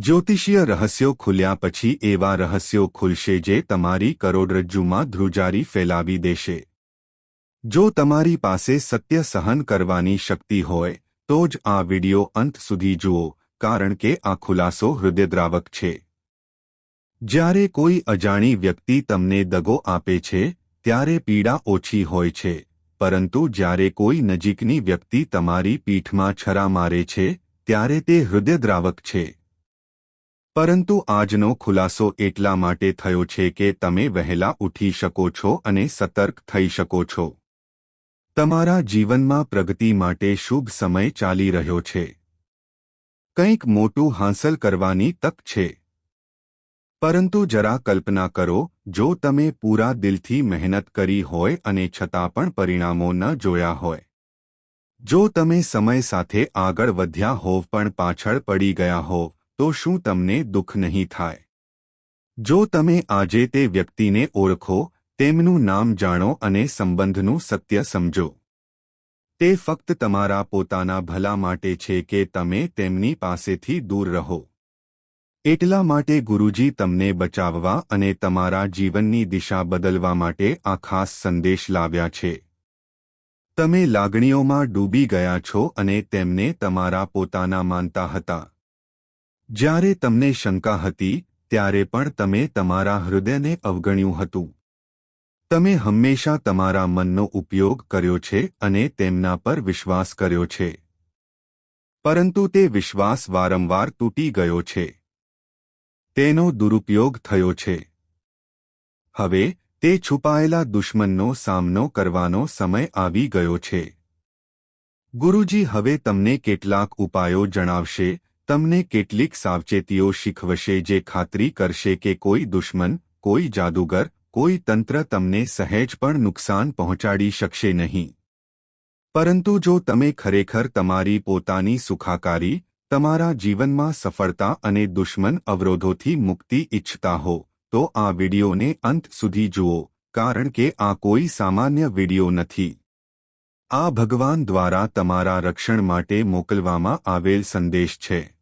જ્યોતિષીય રહસ્યો ખુલ્યા પછી એવા રહસ્યો ખુલશે જે તમારી કરોડરજ્જુમાં ધ્રુજારી ફેલાવી દેશે. જો તમારી પાસે સત્ય સહન કરવાની શક્તિ હોય, તો જ આ વિડિયો અંત સુધી જુઓ, કારણ કે આ ખુલાસો હૃદયદ્રાવક છે. જ્યારે કોઈ અજાણી વ્યક્તિ તમને દગો આપે છે, ત્યારે પીડા ઓછી હોય છે, પરંતુ જ્યારે કોઈ નજીકની વ્યક્તિ તમારી પીઠમાં છરા મારે છે, ત્યારે તે હૃદયદ્રાવક છે. પરંતુ આજનો ખુલાસો એટલા માટે થયો છે કે તમે વહેલા ઉઠી શકો છો અને સતર્ક થઈ શકો છો. તમારા જીવનમાં પ્રગતિ માટે શુભ સમય ચાલી રહ્યો છે. કંઈક મોટું હાંસલ કરવાની તક છે. પરંતુ જરા કલ્પના કરો, જો તમે પૂરા દિલથી મહેનત કરી હોય અને છતાં પણ પરિણામો ન જોયા હોય. જો તમે સમય સાથે આગળ વધ્યા હોવ પણ પાછળ પડી ગયા હોવ તો શું તમને દુઃખ નહીં થાય? જો તમે આજે તે વ્યક્તિને ઓળખો, તેમનું નામ જાણો અને સંબંધનું સત્ય સમજો. તે ફક્ત તમારા પોતાના ભલા માટે છે કે તમે તેમની પાસેથી દૂર રહો. એટલા માટે ગુરુજી તમને બચાવવા અને તમારા જીવનની દિશા બદલવા માટે આ ખાસ સંદેશ લાવ્યા છે. તમે લાગણીઓમાં ડૂબી ગયા છો અને તેમને તમારા પોતાના માનતા હતા. જ્યારે તમને શંકા હતી, ત્યારે પણ તમે તમારા હૃદયને અવગણ્યું હતું. તમે હંમેશા તમારા મનનો ઉપયોગ કર્યો છે અને તેમના પર વિશ્વાસ કર્યો છે. પરંતુ તે વિશ્વાસ વારંવાર તૂટી ગયો છે. તેનો દુરુપયોગ થયો છે. હવે, તે છુપાયેલા દુશ્મનનો સામનો કરવાનો સમય આવી ગયો છે. ગુરુજી હવે તમને કેટલાક ઉપાયો જણાવશે તમને કેટલીક સાવચેતીઓ શીખવશે જે ખાતરી કરશે કે કોઈ દુશ્મન, કોઈ જાદુગર, કોઈ તંત્ર તમને સહેજ પણ નુકસાન પહોંચાડી શકશે નહીં. પરંતુ જો તમે ખરેખર તમારી પોતાની સુખાકારી, તમારા જીવનમાં સફળતા અને દુશ્મન અવરોધોથી મુક્તિ ઇચ્છતા હો, તો આ વિડિયોને અંત સુધી જુઓ, કારણ કે આ કોઈ સામાન્ય વિડિયો નથી. આ ભગવાન દ્વારા તમારા રક્ષણ માટે મોકલવામાં આવેલ સંદેશ છે.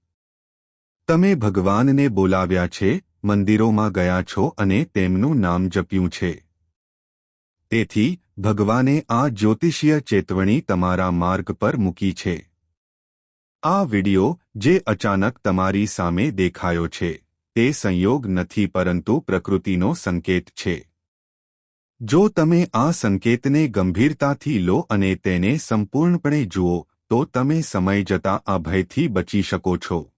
તમે ભગવાનને બોલાવ્યા છે, મંદિરોમાં ગયા છો અને તેમનું નામ જપ્યું છે. તેથી, ભગવાને આ જ્યોતિષીય ચેતવણી તમારા માર્ગ પર મૂકી છે. આ વિડિયો, જે અચાનક તમારી સામે દેખાયો છે, તે સંયોગ નથી પરંતુ પ્રકૃતિનો સંકેત છે. જો તમે આ સંકેતને ગંભીરતાથી લો અને તેને સંપૂર્ણપણે જુઓ, તો તમે સમય જતા આ ભયથી બચી શકો છો.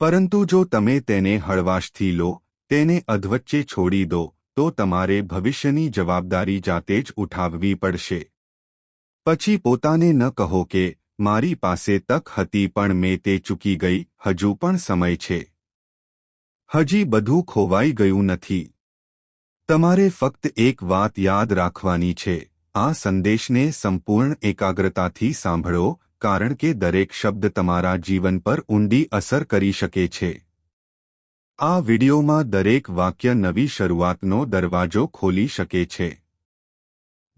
પરંતુ જો તમે તેને હળવાશથી લો, તેને અધવચ્ચે છોડી દો, તો તમારે ભવિષ્યની જવાબદારી જાતે જ ઉઠાવવી પડશે. પછી પોતાને ન કહો કે, મારી પાસે તક હતી પણ મેં તે ચૂકી ગઈ, હજુ પણ સમય છે. હજી બધું ખોવાઈ ગયું નથી. તમારે ફક્ત એક વાત યાદ રાખવાની છે. આ સંદેશને સંપૂર્ણ એકાગ્રતાથી સાંભળો કારણ કે દરેક શબ્દ તમારા જીવન પર ઊંડી અસર કરી શકે છે. આ વિડિયોમાં દરેક વાક્ય નવી શરૂઆતનો દરવાજો ખોલી શકે છે.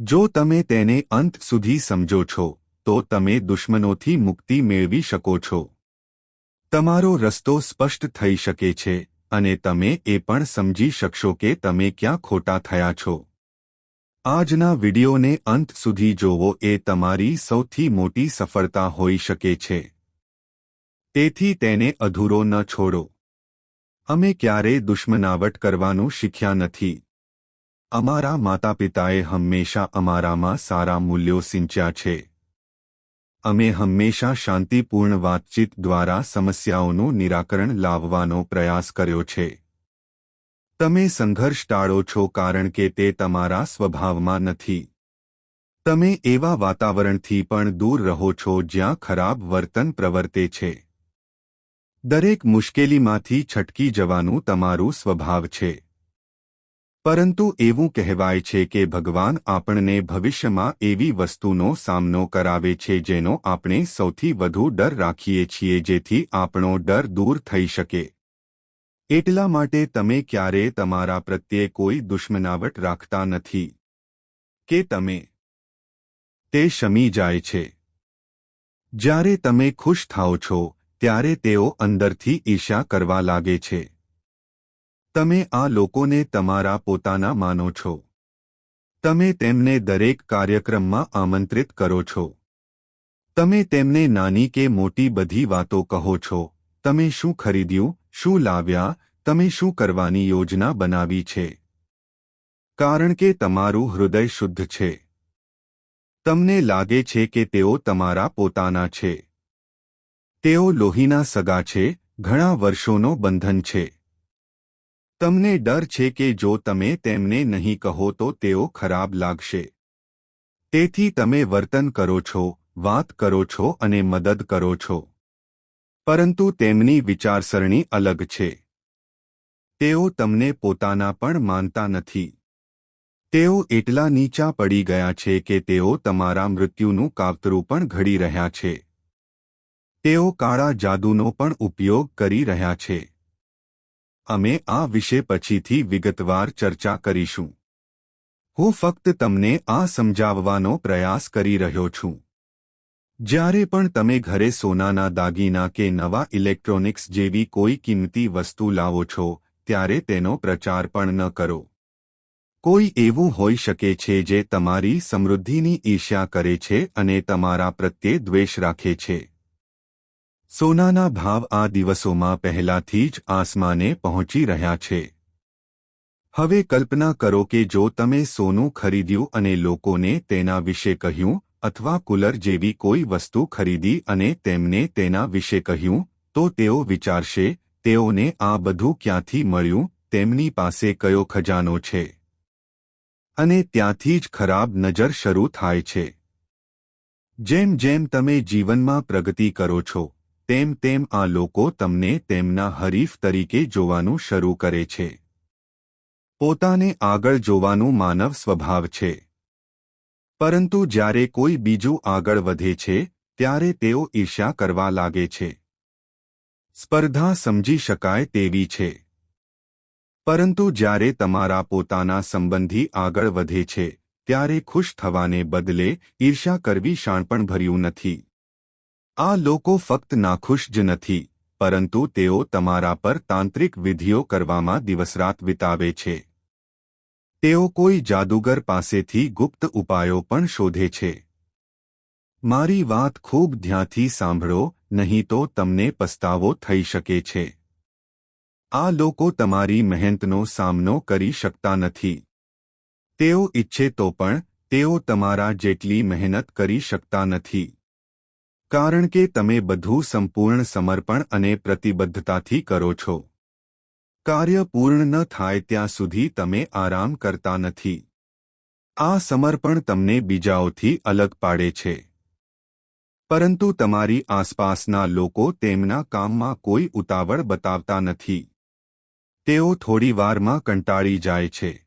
જો તમે તેને અંત સુધી સમજો છો, તો તમે દુશ્મનોથી મુક્તિ મેળવી શકો છો. તમારો રસ્તો સ્પષ્ટ થઈ શકે છે, અને તમે એ પણ સમજી શકશો કે તમે ક્યાં ખોટા થયા છો. આજના વિડિયોને અંત સુધી જોવો, એ તમારી સૌથી મોટી સફળતા હોઈ શકે છે. તેથી તેને અધૂરો ન છોડો. અમે ક્યારેય દુશ્મનાવટ કરવાનું શીખ્યા નથી. અમારા માતાપિતાએ હંમેશા અમારામાં સારા મૂલ્યો સિંચ્યા છે. અમે હંમેશા શાંતિપૂર્ણ વાતચીત દ્વારા સમસ્યાઓનું નિરાકરણ લાવવાનો પ્રયાસ કર્યો છે. તમે સંઘર્ષ ટાળો છો કારણ કે તે તમારા સ્વભાવમાં નથી. તમે એવા વાતાવરણથી પણ દૂર રહો છો જ્યાં ખરાબ વર્તન પ્રવર્તે છે. દરેક મુશ્કેલીમાંથી છટકી જવાનું તમારું સ્વભાવ છે. પરંતુ એવું કહેવાય છે કે ભગવાન આપણને ભવિષ્યમાં એવી વસ્તુનો સામનો કરાવે છે જેનો આપણે સૌથી વધુ ડર રાખીએ છીએ જેથી આપણો ડર દૂર થઈ શકે. એટલા માટે તમે ક્યારે તમારા પ્રત્યે કોઈ દુશ્મનાવટ રાખતા નથી? કે તમે? તે શમી જાય છે. જ્યારે તમે ખુશ થાઓ છો, ત્યારે તેઓ અંદરથી ઈર્ષા કરવા લાગે છે. તમે આ લોકોને તમારા પોતાના માનો છો. તમે તેમને દરેક કાર્યક્રમમાં આમંત્રિત કરો છો. તમે તેમને નાની કે મોટી બધી વાતો કહો છો. તમે શું ખરીદ્યું? શું લાવ્યા? તમે શું કરવાની યોજના બનાવી છે? કારણ કે તમારું હૃદય શુદ્ધ છે. તમને લાગે છે કે તેઓ તમારા પોતાના છે. તેઓ લોહીના સગા છે, ઘણા વર્ષોનો બંધન છે. તમને ડર છે કે જો તમે તેમને નહીં કહો તો તેઓ ખરાબ લાગશે. તેથી તમે વર્તન કરો છો, વાત કરો છો અને મદદ કરો છો. પરંતુ તેમની વિચારસરણી અલગ છે. તેઓ તમને પોતાના પણ માનતા નથી. તેઓ એટલા નીચા પડી ગયા છે કે તેઓ તમારા મૃત્યુનું કાવતરું પણ ઘડી રહ્યા છે. તેઓ કાળા જાદુનો પણ ઉપયોગ કરી રહ્યા છે. અમે આ વિશે પછીથી વિગતવાર ચર્ચા કરીશું. હું ફક્ત તમને આ સમજાવવાનો પ્રયાસ કરી રહ્યો છું. જ્યારે પણ તમે ઘરે સોનાના દાગીના કે નવા ઇલેક્ટ્રોનિક્સ જેવી કોઈ કિંમતી વસ્તુ લાવો છો, ત્યારે તેનો પ્રચાર પણ ન કરો. કોઈ એવું હોઈ શકે છે જે તમારી સમૃદ્ધિની ઈર્ષ્યા કરે છે અને તમારા પ્રત્યે દ્વેષ રાખે છે. સોનાના ભાવ આ દિવસોમાં પહેલાથી જ આસમાને પહોંચી રહ્યા છે. હવે કલ્પના કરો કે જો તમે સોનું ખરીદ્યું અને લોકોને તેના વિશે કહ્યું અથવા કુલર જેવી કોઈ વસ્તુ ખરીદી અને તેમને તેના વિશે કહ્યું, તો તેઓ વિચારશે, તેઓને આ બધું ક્યાંથી મળ્યું, તેમની પાસે કયો ખજાનો છે? અને ત્યાંથી જ ખરાબ નજર શરૂ થાય છે. જેમ જેમ તમે જીવનમાં પ્રગતિ કરો છો, તેમ તેમ આ લોકો તમને તેમના હરીફ તરીકે જોવાનું શરૂ કરે છે. પોતાને આગળ જોવાનું માનવ સ્વભાવ છે. પરંતુ જ્યારે કોઈ બીજું આગળ વધે છે, ત્યારે તેઓ ઈર્ષ્યા કરવા લાગે છે. સ્પર્ધા સમજી શકાય તેવી છે. પરંતુ જ્યારે તમારા પોતાના સંબંધી આગળ વધે છે, ત્યારે ખુશ થવાને બદલે ઈર્ષ્યા કરવી શાણપણ ભર્યું નથી. આ લોકો ફક્ત નાખુશ જ નથી, પરંતુ તેઓ તમારા પર તાંત્રિક વિધિઓ કરવામાં દિવસરાત વિતાવે છે. તેઓ કોઈ જાદુગર પાસેથી ગુપ્ત ઉપાયો પણ શોધે છે. મારી વાત ખૂબ ધ્યાનથી સાંભળો, નહીં તો તમને પસ્તાવો થઈ શકે છે. આ લોકો તમારી મહેનતનો સામનો કરી શકતા નથી. તેઓ ઈચ્છે તો પણ, તેઓ તમારા જેટલી મહેનત કરી શકતા નથી. કારણ કે તમે બધું સંપૂર્ણ સમર્પણ અને પ્રતિબદ્ધતાથી કરો છો. કાર્ય પૂર્ણ ન થાય ત્યાં સુધી તમે આરામ કરતા નથી. આ સમર્પણ તમને બીજાઓથી અલગ પાડે છે. પરંતુ તમારી આસપાસના લોકો તેમના કામમાં કોઈ ઉતાવળ બતાવતા નથી. તેઓ થોડીવારમાં કંટાળી જાય છે.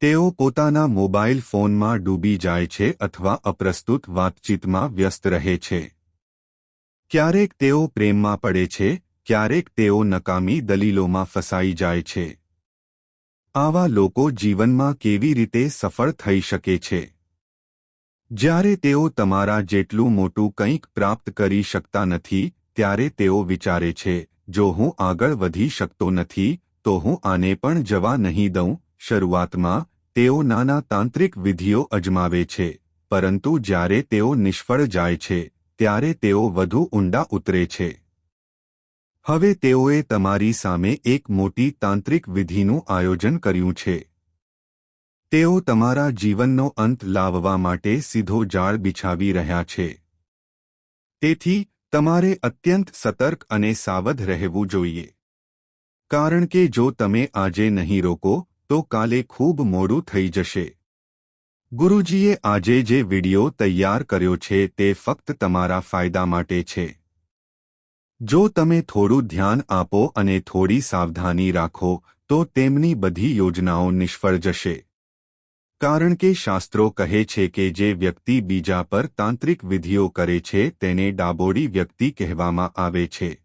તેઓ પોતાના મોબાઈલ ફોનમાં ડૂબી જાય છે અથવા અપ્રસ્તુત વાતચીતમાં વ્યસ્ત રહે છે. ક્યારેક તેઓ પ્રેમમાં પડે છે ક્યારેક તેઓ નકામી દલીલોમાં ફસાઈ જાય છે. આવા લોકો જીવનમાં કેવી રીતે સફળ થઈ શકે છે? જ્યારે તેઓ તમારા જેટલું મોટું કંઈક પ્રાપ્ત કરી શકતા નથી, ત્યારે તેઓ વિચારે છે, જો હું આગળ વધી શકતો નથી, તો હું આને પણ જવા નહીં દઉં. શરૂઆતમાં, તેઓ નાના તાંત્રિક વિધિઓ અજમાવે છે, પરંતુ જ્યારે તેઓ નિષ્ફળ જાય છે, ત્યારે તેઓ વધુ ઊંડા ઉતરે છે. હવે તેઓએ તમારી સામે એક મોટી તાંત્રિક વિધિનું આયોજન કર્યું છે. તેઓ તમારા જીવનનો અંત લાવવા માટે સીધો જાળ બિછાવી રહ્યા છે. તેથી, તમારે અત્યંત સતર્ક અને સાવધ રહેવું જોઈએ. કારણ કે જો તમે આજે નહીં રોકો, તો કાલે ખૂબ મોડું થઈ જશે. ગુરુજીએ આજે જે વિડિયો તૈયાર કર્યો છે તે ફક્ત તમારા ફાયદા માટે છે. જો તમે થોડું ધ્યાન આપો અને થોડી સાવધાની રાખો, તો તેમની બધી યોજનાઓ નિષ્ફળ જશે. કારણ કે શાસ્ત્રો કહે છે કે જે વ્યક્તિ બીજા પર તાંત્રિક વિધિઓ કરે છે, તેને ડાબોડી વ્યક્તિ કહેવામાં આવે છે.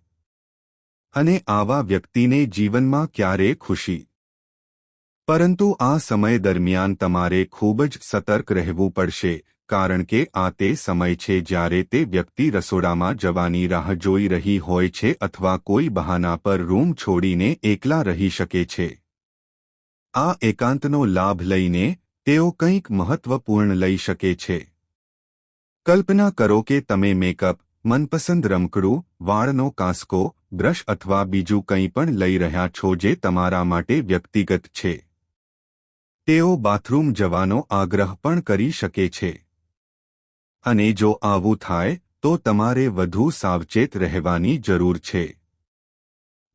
અને આવા વ્યક્તિને જીવનમાં ક્યારે ખુશી? પરંતુ આ સમય દરમિયાન તમારે ખૂબ જ સતર્ક રહેવું પડશે કારણ કે આ તે સમય છે જ્યારે તે વ્યક્તિ રસોડામાં જવાની રાહ જોઈ રહી હોય છે અથવા કોઈ બહાના પર રૂમ છોડીને એકલા રહી શકે છે. આ એકાંતનો લાભ લઈને તેઓ કંઈક મહત્વપૂર્ણ લઈ શકે છે. કલ્પના કરો કે તમે મેકઅપ, મનપસંદ રમકડું, વાળનો કાંસકો, બ્રશ અથવા બીજું કંઈ પણ લઈ રહ્યા છો જે તમારા માટે વ્યક્તિગત છે. તેઓ બાથરૂમ જવાનો આગ્રહ પણ કરી શકે છે. અને જો આવું થાય, તો તમારે વધુ સાવચેત રહેવાની જરૂર છે.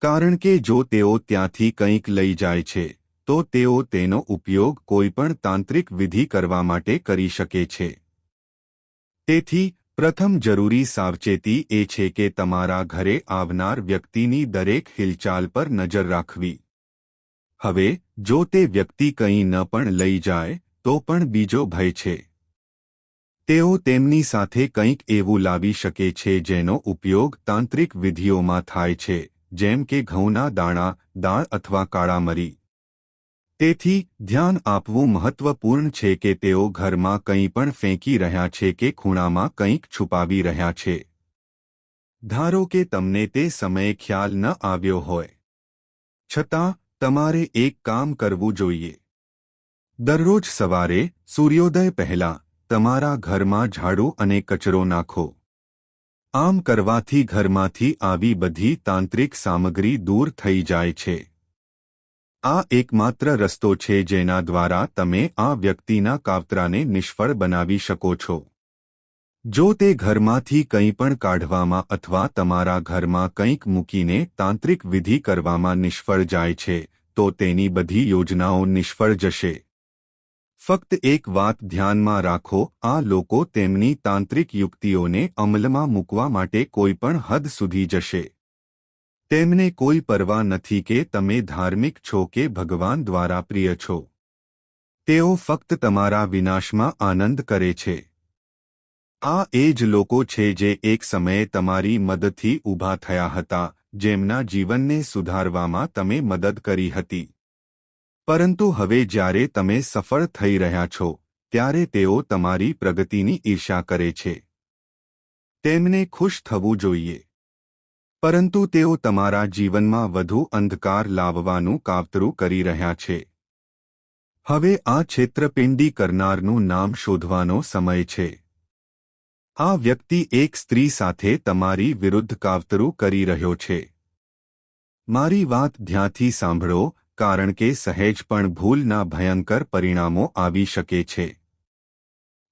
કારણ કે જો તેઓ ત્યાંથી કંઈક લઈ જાય છે, તો તેઓ તેનો ઉપયોગ કોઈપણ તાંત્રિક વિધિ કરવા માટે કરી શકે છે. તેથી, પ્રથમ જરૂરી સાવચેતી એ છે કે તમારા ઘરે આવનાર વ્યક્તિની દરેક હિલચાલ પર નજર રાખવી. હવે, જો તે વ્યક્તિ કંઈ ન પણ લઈ જાય, તો પણ બીજો ભય છે. તેઓ તેમની સાથે કંઈક એવું લાવી શકે છે જેનો ઉપયોગ તાંત્રિક વિધિઓમાં થાય છે, જેમ કે ઘઉંના દાણા, દાળ અથવા કાળા મરી તેથી, ધ્યાન આપવું મહત્વપૂર્ણ છે કે તેઓ ઘરમાં કંઈ પણ ફેંકી રહ્યા છે કે ખૂણામાં કંઈક છુપાવી રહ્યા છે. ધારો કે તમને તે સમયે ખ્યાલ ન આવ્યો હોય. છતાં, તમારે એક કામ કરવું જોઈએ. દરરોજ સવારે સૂર્યોદય પહેલા તમારા ઘરમાં ઝાડુ અને કચરો નાખો. આમ કરવાથી ઘરમાંથી આવી બધી તાંત્રિક સામગ્રી દૂર થઈ જાય છે. આ એકમાત્ર રસ્તો છે જેના દ્વારા તમે આ વ્યક્તિના કાવતરાને નિષ્ફળ બનાવી શકો છો. જો તે ઘરમાંથી કંઈ પણ કાઢવામાં અથવા તમારા ઘરમાં કંઈક મૂકીને તાંત્રિક વિધિ કરવામાં નિષ્ફળ જાય છે, તો તેની બધી યોજનાઓ નિષ્ફળ જશે. ફક્ત એક વાત ધ્યાનમાં રાખો, આ લોકો તેમની તાંત્રિક યુક્તિઓને અમલમાં મૂકવા માટે કોઈપણ હદ સુધી જશે. તેમને કોઈ પરવા નથી કે તમે ધાર્મિક છો કે ભગવાન દ્વારા પ્રિય છો. તેઓ ફક્ત તમારા વિનાશમાં આનંદ કરે છે. આ એ જ લોકો છે જે એક સમયે તમારી મદદથી ઊભા થયા હતા, જેમના જીવનને સુધારવામાં તમે મદદ કરી હતી. પરંતુ હવે જ્યારે તમે સફળ થઈ રહ્યા છો, ત્યારે તેઓ તમારી પ્રગતિની ઈર્ષા કરે છે. તેમને ખુશ થવું જોઈએ. પરંતુ તેઓ તમારા જીવનમાં વધુ અંધકાર લાવવાનું કાવતરું કરી રહ્યા છે. હવે આ છેતરપિંડી કરનારનું નામ શોધવાનો સમય છે. આ વ્યક્તિ એક સ્ત્રી સાથે તમારી વિરુદ્ધ કાવતરું કરી રહ્યો છે. મારી વાત ધ્યાનથી સાંભળો કારણ કે સહેજ પણ ભૂલના ભયંકર પરિણામો આવી શકે છે.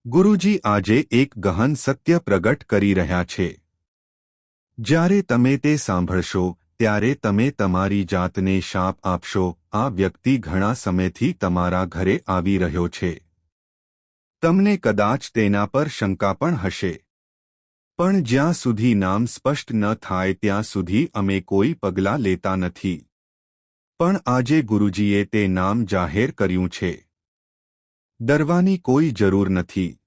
ગુરુજી આજે એક ગહન સત્ય પ્રગટ કરી રહ્યા છે. જ્યારે તમે તે સાંભળશો, ત્યારે તમે તમારી જાતને શાપ આપશો, આ વ્યક્તિ ઘણા સમયથી તમારા ઘરે આવી રહ્યો છે. તમને કદાચ તેના પર શંકા પણ હશે. પણ જ્યાં સુધી નામ સ્પષ્ટ ન થાય ત્યાં સુધી અમે કોઈ પગલાં લેતા નથી. પણ આજે ગુરુજીએ તે નામ જાહેર કર્યું છે. ડરવાની કોઈ જરૂર નથી.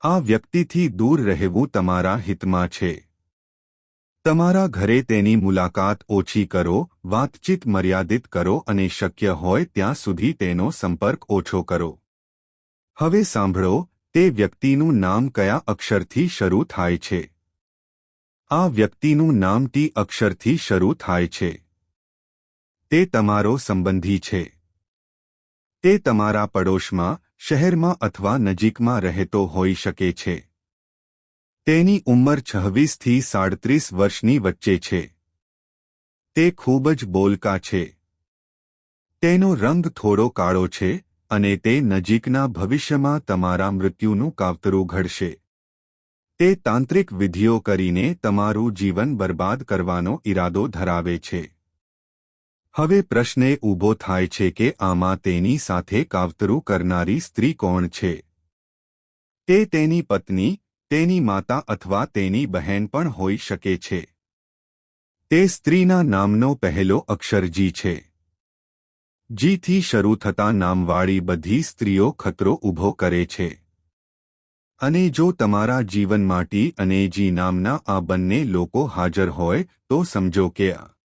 આ વ્યક્તિથી દૂર રહેવું તમારા હિતમાં છે. તમારા ઘરે તેની મુલાકાત ઓછી કરો, વાતચીત મર્યાદિત કરો અને શક્ય હોય ત્યાં સુધી તેનો સંપર્ક ઓછો કરો. હવે સાંભળો, તે વ્યક્તિનું નામ કયા અક્ષરથી શરૂ થાય છે? આ વ્યક્તિનું નામ ટી અક્ષરથી શરૂ થાય છે. તે તમારો સંબંધી છે. તે તમારા પડોશમાં, શહેરમાં અથવા નજીકમાં રહેતો હોઈ શકે છે. તેની ઉંમર છવ્વીસથી સાડત્રીસ વર્ષની વચ્ચે છે. તે ખૂબ જ બોલકા છે. તેનો રંગ થોડો કાળો છે અને તે નજીકના ભવિષ્યમાં તમારા મૃત્યુનું કાવતરું ઘડશે. તે તાંત્રિક વિધિઓ કરીને તમારું જીવન બરબાદ કરવાનો ઇરાદો ધરાવે છે. હવે પ્રશ્ન ઊભો થાય છે કે આમાં તેની સાથે કાવતરું કરનારી સ્ત્રી કોણ છે? તે તેની પત્ની, તેની માતા અથવા તેની બહેન પણ હોઈ શકે છે. તે સ્ત્રીના નામનો પહેલો અક્ષર જી છે. જીથી શરૂ થતા નામવાળી બધી સ્ત્રીઓ ખતરો ઊભો કરે છે. અને જો તમારા જીવન માટી અને જી નામના આ બંને લોકો હાજર હોય, તો સમજો કે આ